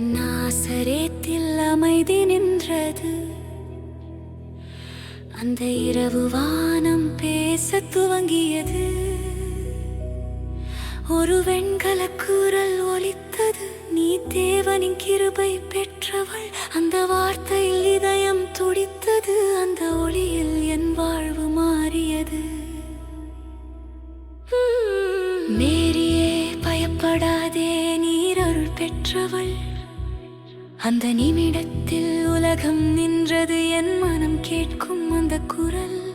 நாசரேத்தில் அமைதி நின்றது. அந்த இரவு வானம் பேச துவங்கியது. ஒரு வெண்கல குரல் ஒலித்தது. நீ தேவனின் கிருபை பெற்றவள். அந்த வார்த்தையில் இதயம் துடித்தது. அந்த ஒளியில் என் வாழ்வு மாறியது. மேரியே பயப்படாதே. நீர் அருள் பெற்றவள். அந்த நிமிடத்தில் உலகம் நின்றது என் மனம் கேட்கும் அந்த குரல்.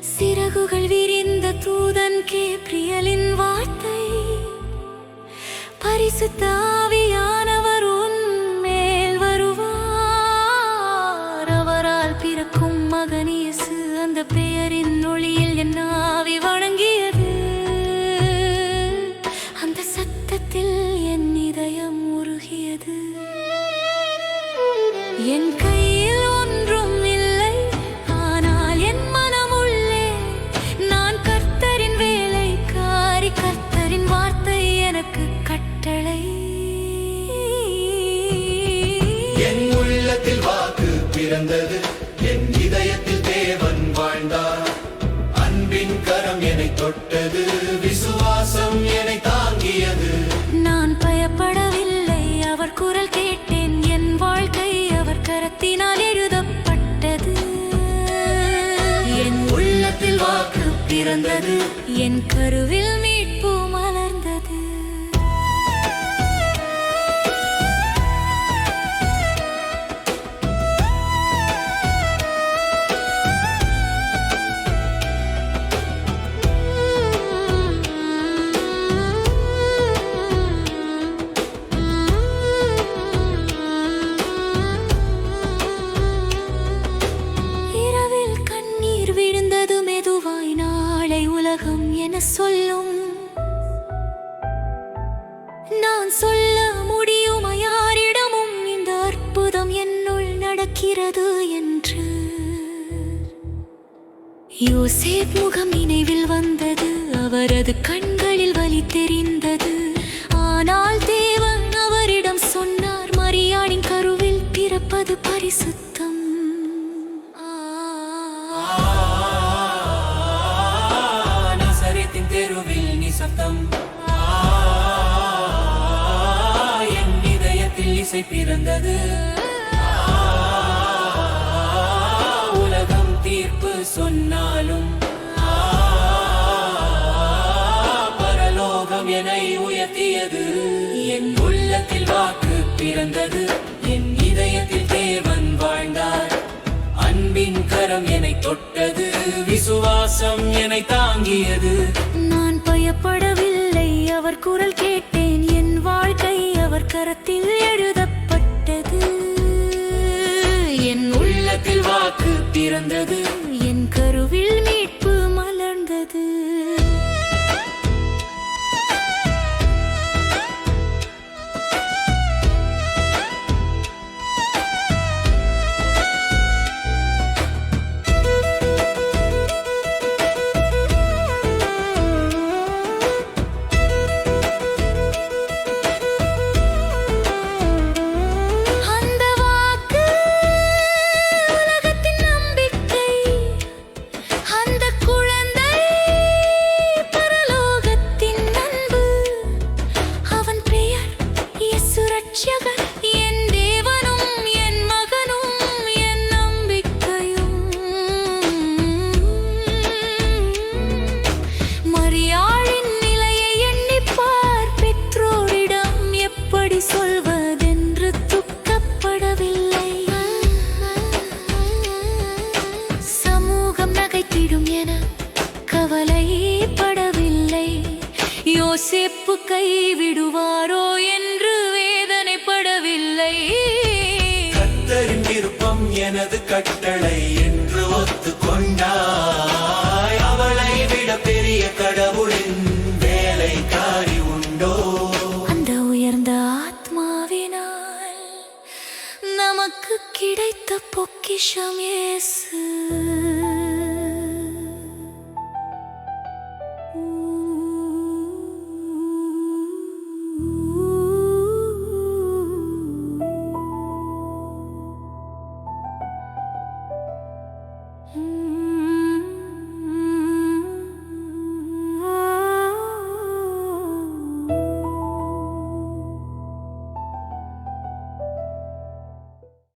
சிறகுகள் விரிந்த தூதன் கேப்ரியலின் வார்த்தை. பரிசு ஆவியானவர் உன் மேல் வருவார். அவரால் பிறக்கும் மகனியசு அந்த பெயரின் ஒளியில் என் ஆவி வணங்கியது. அந்த சத்தத்தில் என் இதயம் உருகியது. தொட்டது விசுவாசம் என்னை தாங்கியது. நான் பயப்படவில்லை அவர் குரல் கேட்டேன் என் வாழ்க்கை அவர் கரத்தினால் எழுதப்பட்டது. என் உள்ளத்தில் வாக்கு பிறந்தது. என் கருவில் மீட்பு என சொல்லும். நான் சொல்ல முடியுமா யாரிடமும்? இந்த அற்புதம் என்னுள் நடக்கிறது என்று. யோசேப் முகம் நினைவில் வந்தது. அவரது கண்களில் வலி தெரிந்தது. ஆனால் தேவன் அவரிடம் சொன்னார் மரியாளின் கருவில் பிறப்பது பரிசுத்த இசை பிறந்தது. உலகம் தீர்ப்பு சொன்னாலும் பரலோகம் என்னை உயர்த்தியது. என் உள்ளத்தில் வாக்கு பிறந்தது. என் இதயத்தில் தேவன் வாழ்ந்தார். அன்பின் கரம் என்னை தொட்டது. விசுவாசம் என்னை தாங்கியது. நான் பயப்படவில்லை அவர் குரல் கேட்டேன். என் வாழ்க்கை அவர் கரத்தில் எழுது. கைவிடுவாரோ என்று வேதனைப்படவில்லை. கத்தரின் விருப்பம் எனது கட்டளை என்று ஒத்துக்கொண்டாய். அவளை விட பெரிய கடவுளின் வேலைக்காரி உண்டோ? அந்த உயர்ந்த ஆத்மாவினால் நமக்கு கிடைத்த பொக்கிஷம் இயேசு